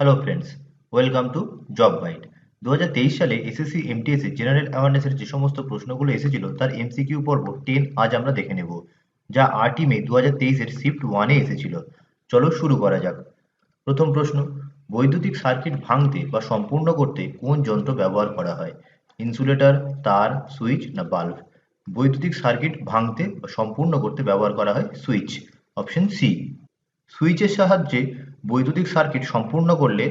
Hello friends welcome to job guide দুহাজার তেইশ সালে এসএসসি এমটিএস এর জেনারেল অ্যাওয়ারনেসের যে সমস্ত প্রশ্নগুলো এসেছিল, তার এমসিকিউ পর্ব টেন আজ আমরা দেখে নেব, যা আটই মে দু হাজার তেইশের শিফট ওয়ানে এসেছিল। চলো শুরু করা যাক। প্রথম প্রশ্ন, বৈদ্যুতিক সার্কিট ভাঙতে বা সম্পূর্ণ করতে কোন যন্ত্র ব্যবহার করা হয়? ইনসুলেটর তার সুইচ না বাল্ব বৈদ্যুতিক সার্কিট ভাঙতে বা সম্পূর্ণ করতে ব্যবহার করা হয় সুইচ অপশন সি সুইচের সাহায্যে বৈদ্যুতিক সার্কিট সম্পূর্ণ করলে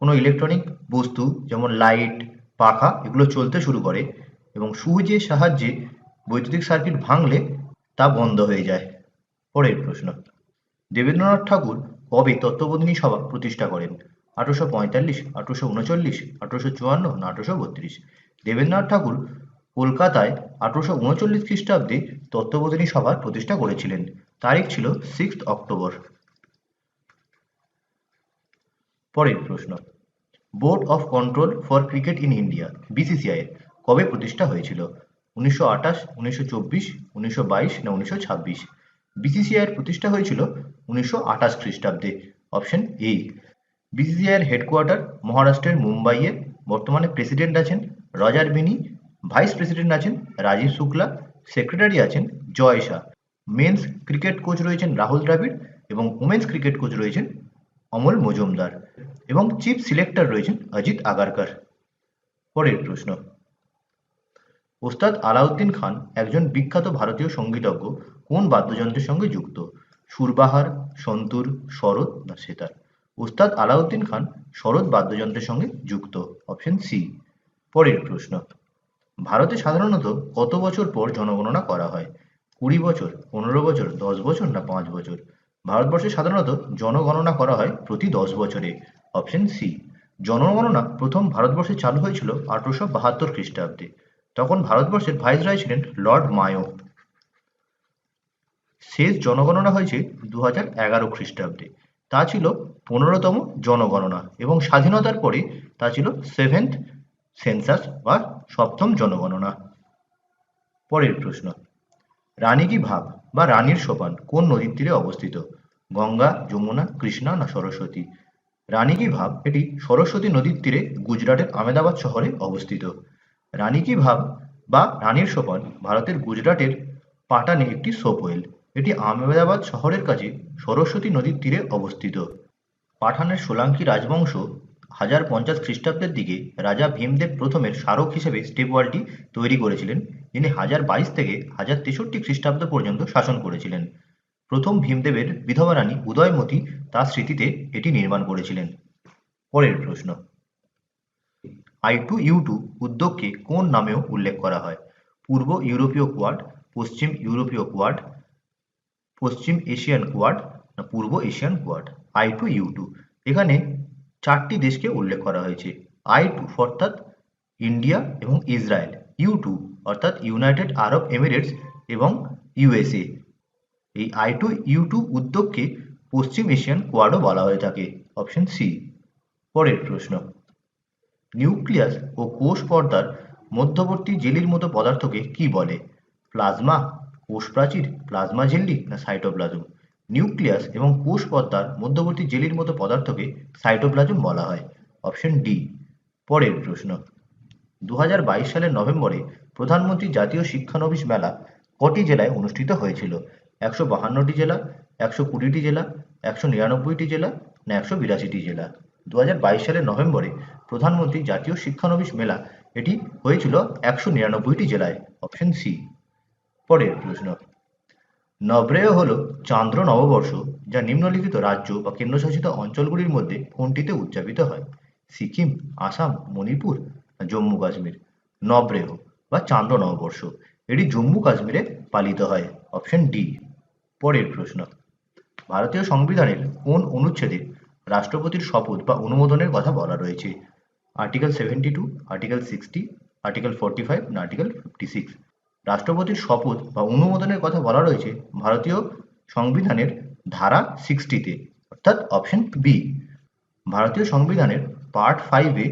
কোনো ইলেকট্রনিক বস্তু যেমন লাইট, পাখা, এগুলো চলতে শুরু করে এবং সুইচের সাহায্যে বৈদ্যুতিক সার্কিট ভাঙলে তা বন্ধ হয়ে যায়। পরের প্রশ্ন। দেবেন্দ্রনাথ ঠাকুর কবে তত্ত্ববোধিনী সভা প্রতিষ্ঠা করেন? আঠারোশো পঁয়তাল্লিশ, আঠারোশো উনচল্লিশ, আঠারোশো চুয়ান্ন না আঠারোশো বত্রিশ? দেবেন্দ্রনাথ ঠাকুর কলকাতায় আঠারোশো উনচল্লিশ খ্রিস্টাব্দে তত্ত্ববোধিনী সভার প্রতিষ্ঠা করেছিলেন। তারিখ ছিল সিক্স অক্টোবর পরের প্রশ্ন। Board of control for cricket in India, BCCI এর, কবে প্রতিষ্ঠা হয়েছিল? উনিশশো আঠাশ, উনিশশো চব্বিশ, উনিশশো বাইশ না উনিশশো ছাব্বিশ? বিসিসিআই প্রতিষ্ঠা হয়েছিল উনিশশো আঠাশ খ্রিস্টাব্দে। Option A. বিসিসিআই হেডকোয়ার্টার মহারাষ্ট্রের মুম্বাইয়ে বর্তমানে প্রেসিডেন্ট আছেন রজার বিনি, ভাইস প্রেসিডেন্ট আছেন রাজীব শুক্লা, সেক্রেটারি আছেন Jay Shah. Men's cricket coach রয়েছেন রাহুল দ্রাবিড় এবং উমেন্স ক্রিকেট কোচ রয়েছেন অমল মজুমদার এবং চিফ সিলেক্টর রয়েছেন অজিত আগারকার। পরের প্রশ্ন। ওস্তাদ আলাউদ্দিন খান একজন বিখ্যাত ভারতীয় সঙ্গীতজ্ঞ, কোন বাদ্যযন্ত্রের সঙ্গে যুক্ত? সুরবাহার, সন্তুর, শরৎ না সেতার? ওস্তাদ আলাউদ্দিন খান শরৎ বাদ্যযন্ত্রের সঙ্গে যুক্ত। অপশন সি পরের প্রশ্ন। ভারতে সাধারণত কত বছর পর জনগণনা করা হয়? কুড়ি বছর, পনেরো বছর, দশ বছর না পাঁচ বছর? ভারতবর্ষে সাধারণত জনগণনা করা হয় প্রতি দশ বছরে। অপশন সি জনগণনা প্রথম ভারতবর্ষে চালু হয়েছিল আঠারোশো বাহাত্তর খ্রিস্টাব্দে। তখন ভারতবর্ষের ভাইসরয় ছিলেন লর্ড মায়ো শেষ জনগণনা হয়েছে দু হাজার এগারো খ্রিস্টাব্দে। তা ছিল পনেরোতম জনগণনা এবং স্বাধীনতার পরে তা ছিল সেভেন্থ সেন্সাস বা সপ্তম জনগণনা। পরের প্রশ্ন রানী কি ভাব? বা রানীর সোপান কোন নদীর তীরে অবস্থিত? গঙ্গা, যমুনা, কৃষ্ণা না সরস্বতী? রানী কি ভাব এটি সরস্বতী নদীর তীরে গুজরাটের আমেদাবাদ শহরে অবস্থিত। রানী কি ভাব বা রানীর সোপান ভারতের গুজরাটের পাটানে একটি সোপ ওয়েল এটি আমেদাবাদ শহরের কাছে সরস্বতী নদীর তীরে অবস্থিত। পাঠানের সোলাঙ্কি রাজবংশ হাজার পঞ্চাশ খ্রিস্টাব্দের দিকে রাজা ভীমদেব প্রথমের স্মারক হিসেবে স্টেপ ওয়ালটি তৈরি করেছিলেন, যিনি হাজার বাইশ থেকে হাজার তেষট্টি খ্রিস্টাব্দ পর্যন্ত শাসন করেছিলেন। প্রথম ভীমদেবের বিধবা রানী উদয়মতী তার স্মৃতিতে এটি নির্মাণ করেছিলেন। পরের প্রশ্ন। আই টু ইউ টু উদ্যোগকে কোন নামেও উল্লেখ করা হয়? পূর্ব ইউরোপীয় কোয়াড, পশ্চিম ইউরোপীয় কোয়াড, পশ্চিম এশিয়ান কোয়াড না পূর্ব Asian quad? I two U two. এখানে চারটি দেশকে উল্লেখ করা হয়েছে। আই টু, অর্থাৎ ইন্ডিয়া এবং ইসরায়েল। ইউ টু, অর্থাৎ ইউনাইটেড আরব এমিরেটস এবং ইউএসএ। এই আই টু, ইউ টু উদ্যোগকে পশ্চিম এশিয়ান কোয়াডও বলা হয়ে থাকে। Option C. পরের প্রশ্ন। নিউক্লিয়াস ও কোষ পর্দার মধ্যবর্তী জেলির মতো পদার্থকে কি বলে? প্লাজমা কোষ প্রাচীর প্লাজমা জেল্লি না সাইটোপ্লাজম? নিউক্লিয়াস এবং কোষ মধ্যবর্তী জেলির মতো পদার্থকে সাইটোপ্লাজম বলা হয়। অপশন ডি, পরের প্রশ্ন। দু সালের নভেম্বরে প্রধানমন্ত্রী জাতীয় শিক্ষানবিশ মেলা কটি জেলায় অনুষ্ঠিত হয়েছিল? একশো বাহান্নটি জেলা, একশো কুড়িটি জেলা, একশো নিরানব্বইটি জেলা না একশো বিরাশিটি জেলা? দু হাজার বাইশ সালের নভেম্বরে প্রধানমন্ত্রী জাতীয় শিক্ষানবিশ মেলা এটি হয়েছিল একশো নিরানব্বইটি জেলায়। অপশন সি, পরের প্রশ্ন। নবরেহ হল চান্দ্র নববর্ষ, যা নিম্নলিখিত রাজ্য বা কেন্দ্রশাসিত অঞ্চলগুলির মধ্যে কোনটিতে উদযাপিত হয়? সিকিম, আসাম, মণিপুর জম্মু কাশ্মীর? নবরেহ বা চান্দ্র নববর্ষ, এটি জম্মু কাশ্মীরে পালিত হয়। অপশন ডি, পরের প্রশ্ন। ভারতীয় সংবিধানের কোন অনুচ্ছেদে রাষ্ট্রপতির শপথ বা অনুমোদনের কথা বলা রয়েছে? Article seventy two, article sixty, article forty five না আর্টিকেল ফিফটি সিক্স? রাষ্ট্রপতির শপথ বা অনুমোদনের কথা বলা রয়েছে ভারতীয় সংবিধানের ধারা সিক্সটিতে অর্থাৎ অপশন বি ভারতীয় সংবিধানের পার্ট ফাইভে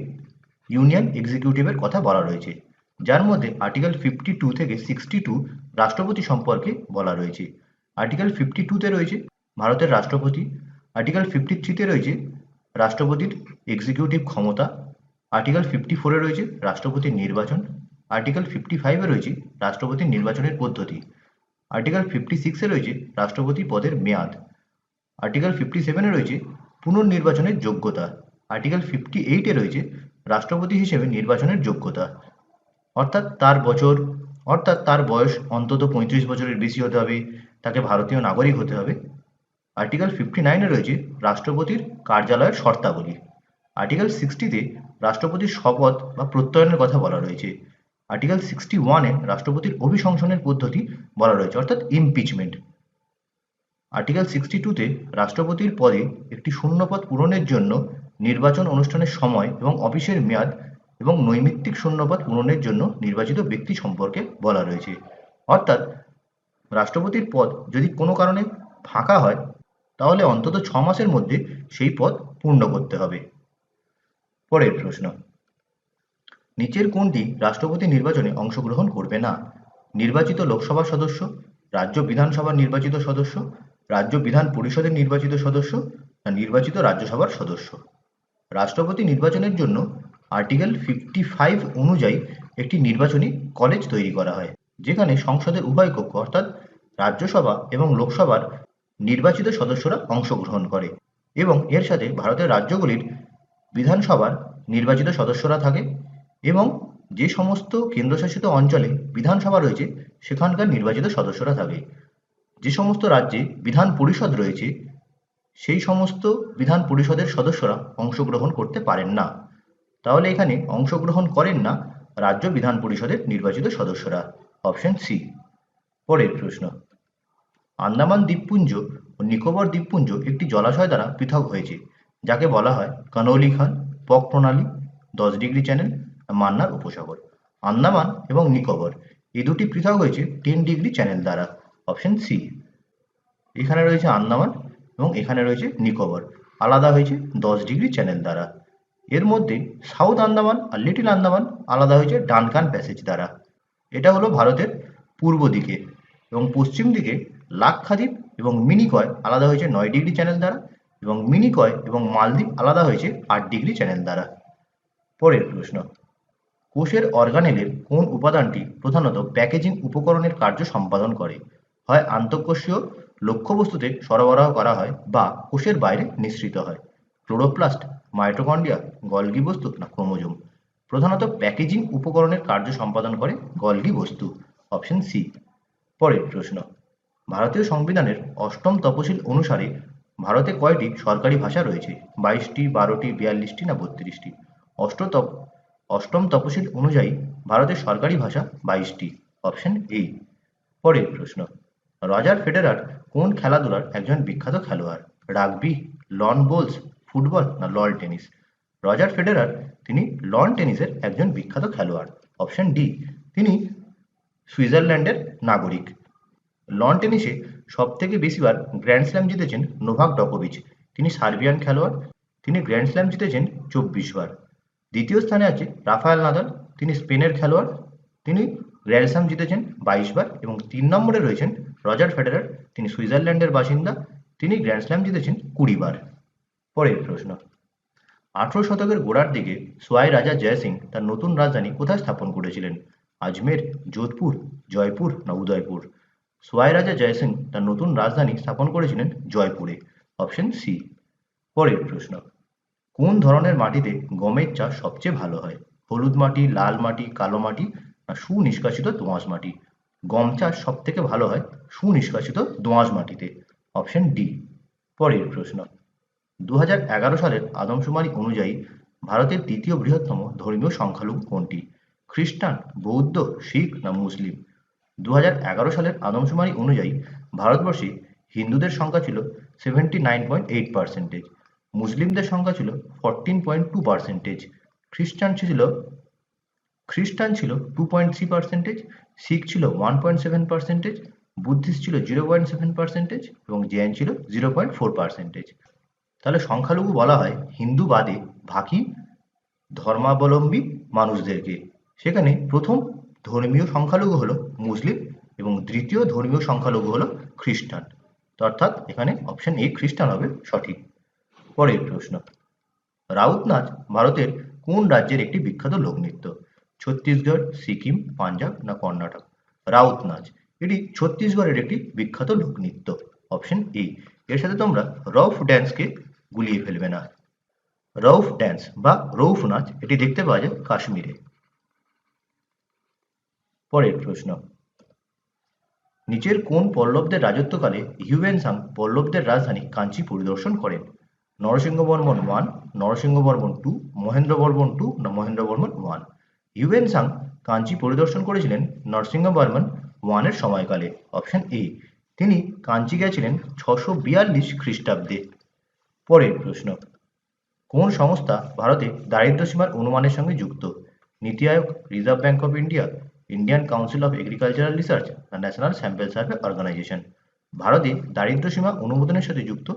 ইউনিয়ন এক্সিকিউটিভের কথা বলা রয়েছে, যার মধ্যে আর্টিকেল ফিফটি টু থেকে সিক্সটি টু রাষ্ট্রপতি সম্পর্কে বলা রয়েছে। আর্টিকেল ফিফটি টুতে রয়েছে ভারতের রাষ্ট্রপতি আর্টিকেল ফিফটি থ্রিতে রয়েছে রাষ্ট্রপতির এক্সিকিউটিভ ক্ষমতা আর্টিকেল ফিফটি ফোরে রয়েছে রাষ্ট্রপতির নির্বাচন আর্টিকেল ফিফটি ফাইভে রয়েছে রাষ্ট্রপতির নির্বাচনের পদ্ধতি। আর্টিকেল ফিফটি সিক্সে রয়েছে রাষ্ট্রপতি পদের মেয়াদ। আর্টিকেল ফিফটি সেভেনে রয়েছে পুনর্নির্বাচনের যোগ্যতা। আর্টিকেল ফিফটি এইটে রয়েছে রাষ্ট্রপতি হিসেবে নির্বাচনের যোগ্যতা। অর্থাৎ তার বছর, অর্থাৎ তার বয়স অন্তত পঁয়ত্রিশ বছরের বেশি হতে হবে, তাকে ভারতীয় নাগরিক হতে হবে। আর্টিকেল ফিফটি নাইনে রয়েছে রাষ্ট্রপতির কার্যালয়ের শর্তাবলী। আর্টিকেল সিক্সটিতে রাষ্ট্রপতির শপথ বা প্রত্যয়নের কথা বলা রয়েছে। আর্টিকেল সিক্সটি ওয়ানে রাষ্ট্রপতির অভিশংসনের পদ্ধতি বলা রয়েছে, অর্থাৎ ইমপিচমেন্ট আর্টিকেল সিক্সটি টুতে রাষ্ট্রপতির পদে একটি শূন্যপদ পূরণের জন্য নির্বাচন অনুষ্ঠানের সময় এবং অফিসের মেয়াদ এবং নৈমিত্তিক শূন্যপদ পূরণের জন্য নির্বাচিত ব্যক্তি সম্পর্কে বলা রয়েছে। অর্থাৎ রাষ্ট্রপতির পদ যদি কোনো কারণে ফাঁকা হয়, তাহলে অন্তত ছ মাসের মধ্যে সেই পদ পূর্ণ করতে হবে। পরের প্রশ্ন। নিচের কোনটি রাষ্ট্রপতি নির্বাচনে অংশগ্রহণ করবে না। নির্বাচিত লোকসভা সদস্য, রাজ্য বিধানসভার নির্বাচিত সদস্য, রাজ্য বিধান পরিষদের নির্বাচিত সদস্য না নির্বাচিত রাজ্যসভার সদস্য। রাষ্ট্রপতি নির্বাচনের জন্য আর্টিকেল ফিফটি ফাইভ অনুযায়ী একটি নির্বাচনী কলেজ তৈরি করা হয়, যেখানে সংসদের উভয় কক্ষ অর্থাৎ রাজ্যসভা এবং লোকসভার নির্বাচিত সদস্যরা অংশগ্রহণ করে এবং এর সাথে ভারতের রাজ্যগুলির বিধানসভার নির্বাচিত সদস্যরা থাকে। এবং যে সমস্ত কেন্দ্রশাসিত অঞ্চলে বিধানসভা রয়েছে, সেখানকার নির্বাচিত সদস্যরা থাকে। যে সমস্ত রাজ্যে বিধান পরিষদ রয়েছে, সেই সমস্ত বিধান পরিষদের সদস্যরা অংশগ্রহণ করতে পারেন না। তাহলে এখানে অংশগ্রহণ করেন না রাজ্য বিধান পরিষদের নির্বাচিত সদস্যরা। Option C. পরের প্রশ্ন। আন্দামান দ্বীপপুঞ্জ ও নিকোবর দ্বীপপুঞ্জ একটি জলাশয় দ্বারা পৃথক হয়েছে, যাকে বলা হয় কানৌলি খান পক প্রণালী, দশ ডিগ্রি চ্যানেল মান্নার উপসাগর, আন্দামান এবং নিকোবর। এই দুটি পৃথক হয়েছে টেন ডিগ্রি চ্যানেল দ্বারা। অপশন সি এখানে রয়েছে আন্দামান এবং এখানে রয়েছে নিকোবর। আলাদা হয়েছে দশ ডিগ্রি চ্যানেল দ্বারা। এর মধ্যে সাউথ আন্দামান আর লিটিল আন্দামান আলাদা হয়েছে ডানকান প্যাসেজ দ্বারা। এটা হলো ভারতের পূর্ব দিকে এবং পশ্চিম দিকে লাক্ষাদ্বীপ এবং মিনিকয় আলাদা হয়েছে নয় ডিগ্রি চ্যানেল দ্বারা এবং মিনিকয় এবং মালদ্বীপ আলাদা হয়েছে আট ডিগ্রি চ্যানেল দ্বারা। পরের প্রশ্ন কোষের অর্গানেলের কোন উপাদানটি প্রধানত প্যাকেজিং উপকরণের কার্য সম্পাদন করে? হয় আন্তঃকোষীয় লক্ষ্যবস্তুতে সরবরাহ করা হয় বা কোষের বাইরে নিঃসৃত হয়। ক্লোরোপ্লাস্ট, মাইটোকন্ড্রিয়া, গলগি বস্তু না ক্রোমোজোম? প্রধানত প্যাকেজিং উপকরণের কার্য সম্পাদন করে গলগি বস্তু। অপশন সি পরের প্রশ্ন। ভারতীয় সংবিধানের অষ্টম তপশিল অনুসারে ভারতে কয়টি সরকারি ভাষা রয়েছে? বাইশটি, বারোটি, বিয়াল্লিশটি না বত্রিশটি? অষ্টতপ অষ্টম তপশিল অনুযায়ী ভারতের সরকারি ভাষা বাইশটি। Option A. পরের প্রশ্ন, রজার ফেডেরার কোন খেলাধুলার একজন বিখ্যাত খেলোয়াড়? রাগবি, লন বোলস, ফুটবল না লল টেনিস? রজার ফেডেরার তিনি লন টেনিসের একজন বিখ্যাত খেলোয়াড়। অপশন ডি, তিনি সুইজারল্যান্ডের নাগরিক। লন টেনিসে সব থেকে বেশিবার গ্র্যান্ড স্ল্যাম জিতেছেন নোভাক ডকোভিচ। তিনি সার্বিয়ান খেলোয়াড়, তিনি গ্র্যান্ড স্ল্যাম জিতেছেন চব্বিশ বার। দ্বিতীয় স্থানে আছে রাফায়েল নাদাল, তিনি স্পেনের খেলোয়াড়, তিনি স্ল্যাম জিতেছেন বাইশ বার এবং তিন নম্বরে রয়েছেন রজার ফেডারার, তিনি সুইজারল্যান্ডের বাসিন্দা, তিনি গ্র্যান্ড স্ল্যাম জিতেছেন কুড়ি বার। পরের প্রশ্ন, আঠেরো শতকের গোড়ার দিকে সোয়াই রাজা জয় সিং তার নতুন রাজধানী কোথায় স্থাপন করেছিলেন? আজমের, যোধপুর, জয়পুর না উদয়পুর? সোয়াই রাজা জয় সিং তার নতুন রাজধানী স্থাপন করেছিলেন জয়পুরে। Option C. পরের প্রশ্ন কোন ধরনের মাটিতে গমের চাষ সবচেয়ে ভালো হয়? হলুদ মাটি, লাল মাটি, কালো মাটি না সুনিষ্কাশিত দোঁয়াশ মাটি? গম চাষ সব থেকে ভালো হয় সুনিষ্কাশিত দোঁয়াশ মাটিতে? Option D. পরের প্রশ্ন। দু হাজার এগারো সালের আদমশুমারি অনুযায়ী ভারতের তৃতীয় বৃহত্তম ধর্মীয় সংখ্যালঘু কোনটি? খ্রিস্টান, বৌদ্ধ, শিখ না মুসলিম? দু হাজার এগারো সালের আদমশুমারি অনুযায়ী ভারতবর্ষে হিন্দুদের সংখ্যা ছিল seventy nine point eight percentage মুসলিমদের সংখ্যা ছিল ফরটিন পয়েন্ট টু পার্সেন্টেজ খ্রিস্টান ছিল খ্রিস্টান ছিল টু পয়েন্ট থ্রি পার্সেন্টেজ শিখ ছিল one point seven percentage Buddhist ছিল জিরো পয়েন্ট সেভেন পার্সেন্টেজ এবং জৈন ছিল জিরো পয়েন্ট ফোর পার্সেন্টেজ তাহলে সংখ্যালঘু বলা হয় হিন্দু বাদে বাকি ধর্মাবলম্বী মানুষদেরকে। সেখানে প্রথম ধর্মীয় সংখ্যালঘু হলো মুসলিম এবং দ্বিতীয় ধর্মীয় সংখ্যালঘু হলো খ্রিস্টান। অর্থাৎ এখানে অপশন এ খ্রিস্টান হবে সঠিক। পরের প্রশ্ন। রাউত নাচ ভারতের কোন রাজ্যের একটি বিখ্যাত লোকনৃত্য? ছত্তিশগড়, সিকিম, পাঞ্জাব না কর্ণাটক? রাউত নাচ এটি ছত্তিশগড়ের একটি বিখ্যাত লোকনৃত্য। অপশন এ, এর সাথে তোমরা রফ ড্যান্সকে গুলিয়ে ফেলবে না। রৌফ ড্যান্স বা রৌফ নাচ এটি দেখতে পাওয়া যায় কাশ্মীরে। পরের প্রশ্ন, নিচের কোন পল্লবদের রাজত্বকালে হিউয়েনসাং পল্লবদের রাজধানী কাঞ্চি পরিদর্শন করেন? Narasimha Varman one Narasimha Varman two Mahendra Varman two না Mahendra Varman one Hiuen Tsang Kanchi পরিদর্শন করেছিলেন নরসিংহ বর্মন ওয়ানের সময়কালে অপশন এ তিনি কাঞ্চি গেছিলেন ছশো বিয়াল্লিশ খ্রিস্টাব্দে। পরের প্রশ্ন, কোন সংস্থা ভারতে দারিদ্র্য সীমার অনুমানের সঙ্গে যুক্ত? NITI Aayog reserve bank of India Indian council of agricultural research national sample survey organisation ভারতে দারিদ্র্য সীমা অনুমোদনের সাথে যুক্ত?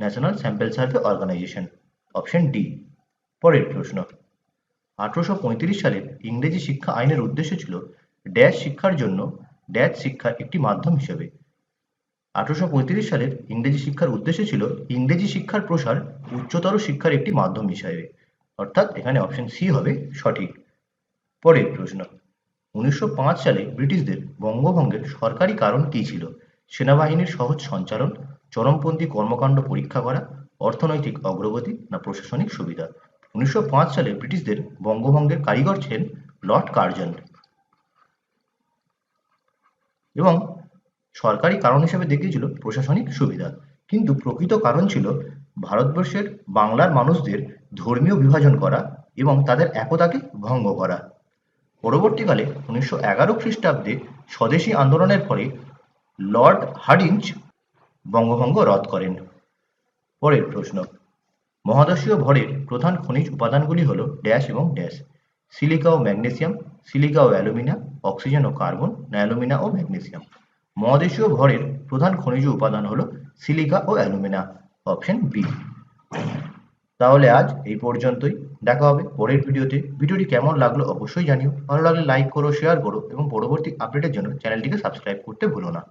National sample survey organisation option D পরের প্রশ্ন। আঠারোশো পঁয়ত্রিশ সালের ইংরেজি শিক্ষা আইনের উদ্দেশ্য ছিল ড্যাশ শিক্ষার জন্য ড্যাশ শিক্ষার একটি মাধ্যম হিসেবে। আঠারোশো পঁয়ত্রিশ সালের ইংরেজি শিক্ষার উদ্দেশ্য ছিল ইংরেজি শিক্ষার প্রসার উচ্চতর শিক্ষার একটি মাধ্যম হিসাবে। অর্থাৎ এখানে অপশন সি হবে সঠিক। পরের প্রশ্ন, উনিশশো পাঁচ সালে ব্রিটিশদের বঙ্গভঙ্গের সরকারি কারণ কী ছিল? সেনাবাহিনীর সহজ সঞ্চালন চরমপন্থী কর্মকাণ্ড পরীক্ষা করা, অর্থনৈতিক অগ্রগতি না প্রশাসনিক সুবিধা? উনিশশো পাঁচ সালে ব্রিটিশদের বঙ্গভঙ্গের কারিগর ছিলেন লর্ড কার্জন। এবং সরকারি কারণ হিসেবে দেখিয়েছিল প্রশাসনিক সুবিধা। কিন্তু প্রকৃত কারণ ছিল ভারতবর্ষের বাংলার মানুষদের ধর্মীয় বিভাজন করা এবং তাদের একতাকে ভঙ্গ করা। পরবর্তীকালে উনিশশো এগারো খ্রিস্টাব্দে স্বদেশী আন্দোলনের ফলে লর্ড হার্ডিঞ্জ বঙ্গভঙ্গ রদ করেন। পরের প্রশ্ন। মহাদশীয় ভরের প্রধান খনিজ উপাদানগুলি হল ড্যাশ এবং ড্যাশ। সিলিকা ও ম্যাগনেসিয়াম, সিলিকা ও অ্যালুমিনা, অক্সিজেন ও কার্বন অ্যালুমিনা ও ম্যাগনেসিয়াম। মহাদেশীয় ভরের প্রধান খনিজ উপাদান হলো সিলিকা ও অ্যালুমিনা, অপশন বি। তাহলে আজ এই পর্যন্তই। দেখা হবে পরের ভিডিওতে। ভিডিওটি কেমন লাগল অবশ্যই জানিও। ভালো লাগলে লাইক করো শেয়ার করো এবং পরবর্তী আপডেটের জন্য চ্যানেলটিকে সাবস্ক্রাইব করতে ভুলো না।